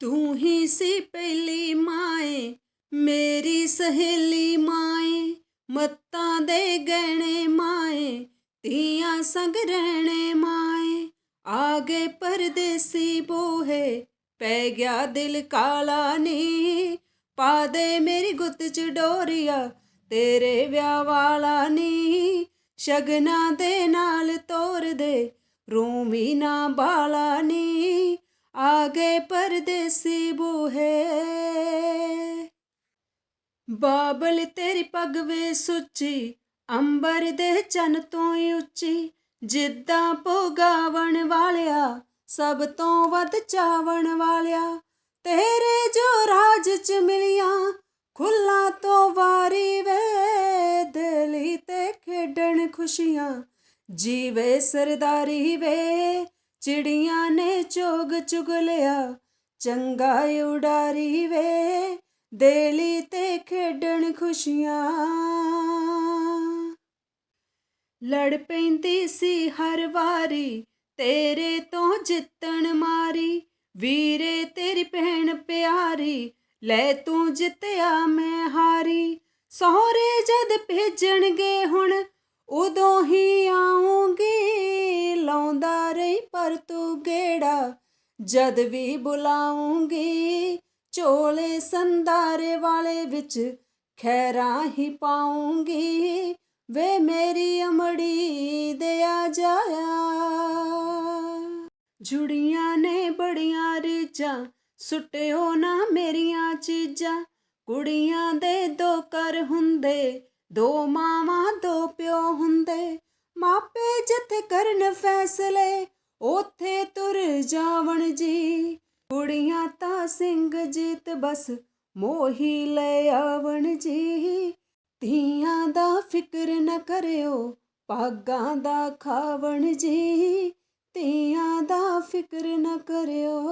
ਤੂੰ ਹੀ ਸੀ ਪਹਿਲੀ ਮਾਏ, ਮੇਰੀ ਸਹੇਲੀ ਮਾਏ, ਮੱਤਾਂ ਦੇ ਗਹਿਣੇ ਮਾਏ ਧੀਆਂ ਸੰਗ ਰਹਿਣੇ ਮਾਏ। ਆ ਗਏ ਪਰਦੇਸੀ ਬੋਹੇ, ਪੈ ਗਿਆ ਦਿਲ ਕਾਲਾ ਨੀ ਪਾ ਦੇ ਮੇਰੀ ਗੁੱਤ ਚ ਡੋਰੀਆ, ਤੇਰੇ ਵਿਆਹ ਵਾਲਾ ਨੀ ਸ਼ਗਨਾ ਦੇ ਨਾਲ ਤੋਰ ਦੇ, ਰੂਮੀ ਨਾ ਬਾਲਾ ਨੀ ਆ ਗਏ ਪਰਦੇਸੀ ਬੂਹੇ ਬਾਬਲ ਤੇਰੀ ਪੱਗ ਵੇ ਸੁੱਚੀ ਅੰਬਰ ਦੇ ਚੰਨ ਤੋਂ ਹੀ ਉੱਚੀ ਜਿੱਦਾਂ ਭੋਗਾਵਣ ਵਾਲਿਆ ਸਭ ਤੋਂ ਵੱਧ ਚਾਵਣ ਵਾਲਿਆ ਤੇਰੇ ਜੋ ਰਾਜ ਚ ਮਿਲੀਆਂ ਖੁੱਲਾ ਤੋਂ ਵਾਰੀ ਵੇ ਦਿਲੀ ਤੇ ਖੇਡਣ ਖੁਸ਼ੀਆਂ ਜੀਵੇ ਸਰਦਾਰੀ ਵੇ ਚਿੜੀਆਂ ਨੇ ਚੋਗ ਚੁਗ ਲਿਆ, ਚੰਗਾ ਉਡਾਰੀ ਵੇ, ਦੇਲੀ ਤੇ ਖੇਡਣ ਖੁਸ਼ੀਆਂ। ਲੜ ਪੈਂਦੀ ਸੀ ਹਰ ਵਾਰੀ, ਤੇਰੇ ਤੋਂ ਜਿੱਤਣ ਮਾਰੀ, ਵੀਰੇ ਤੇਰੀ ਭੈਣ ਪਿਆਰੀ, ਲੈ ਤੂੰ ਜਿੱਤਿਆ ਮੈਂ ਹਾਰੀ। ਸਹੁਰੇ ਜਦ ਭੇਜਣਗੇ ਹੁਣ, ਉਦੋਂ ਹੀ ਆਉਂਗੀ ਲਾਉਂਦਾ ਰਹੀ ਪਰ ਤੂੰ ਗੇੜਾ, ਜਦ ਵੀ ਬੁਲਾਉਂਗੀ ਚੋਲੇ ਸੰਦਾਰੇ ਵਾਲੇ ਵਿੱਚ ਖੈਰਾਂ ਹੀ ਪਾਉਂਗੀ, ਵੇ ਮੇਰੀ ਅਮੜੀ ਦੇ ਆ ਜਾਇਆ ਜੁੜੀਆਂ ਨੇ ਬੜੀਆਂ ਰੀਝਾਂ, ਸੁੱਟਿਓ ਨਾ ਮੇਰੀਆਂ ਚੀਜ਼ਾਂ। ਕੁੜੀਆਂ ਦੇ ਦੋ ਕਰ ਹੁੰਦੇ, ਦੋ ਮਾਵਾਂ, ਦੋ ਪਿਓ ਹੁੰਦੇ ਮਾਪੇ ਜਿੱਥੇ ਕਰਨ ਫੈਸਲੇ, ਉਥੇ ਤੁਰ ਜਾਵਣ ਜੀ। ਕੁੜੀਆਂ ਤਾਂ ਸਿੰਘ ਜੀਤ ਬਸ ਮੋਹੀ ਲੈ ਆਵਣ ਜੀ। ਧੀਆਂ ਦਾ ਫਿਕਰ ਨਾ ਕਰਿਓ ਪਾਗਾਂ ਦਾ ਖਾਵਣ ਜੀ। ਧੀਆਂ ਦਾ ਫਿਕਰ ਨਾ ਕਰਿਓ